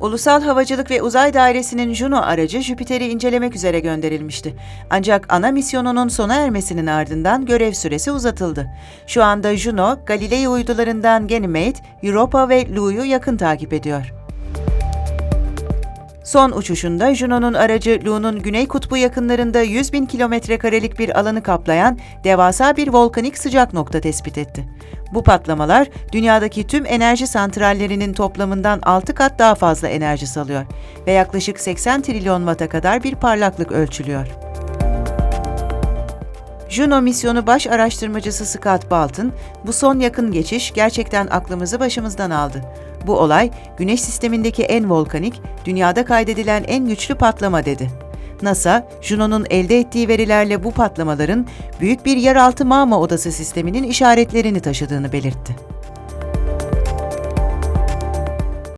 Ulusal Havacılık ve Uzay Dairesi'nin Juno aracı Jüpiter'i incelemek üzere gönderilmişti. Ancak ana misyonunun sona ermesinin ardından görev süresi uzatıldı. Şu anda Juno, Galilei uydularından Ganymede, Europa ve Lu'yu yakın takip ediyor. Son uçuşunda Juno'nun aracı Lu'nun güney kutbu yakınlarında 100 bin kilometre karelik bir alanı kaplayan devasa bir volkanik sıcak nokta tespit etti. Bu patlamalar dünyadaki tüm enerji santrallerinin toplamından 6 kat daha fazla enerji salıyor ve yaklaşık 80 trilyon watt'a kadar bir parlaklık ölçülüyor. Juno misyonu baş araştırmacısı Scott Bolton, bu son yakın geçiş gerçekten aklımızı başımızdan aldı. Bu olay, Güneş sistemindeki en volkanik, dünyada kaydedilen en güçlü patlama dedi. NASA, Juno'nun elde ettiği verilerle bu patlamaların büyük bir yeraltı mağma odası sisteminin işaretlerini taşıdığını belirtti.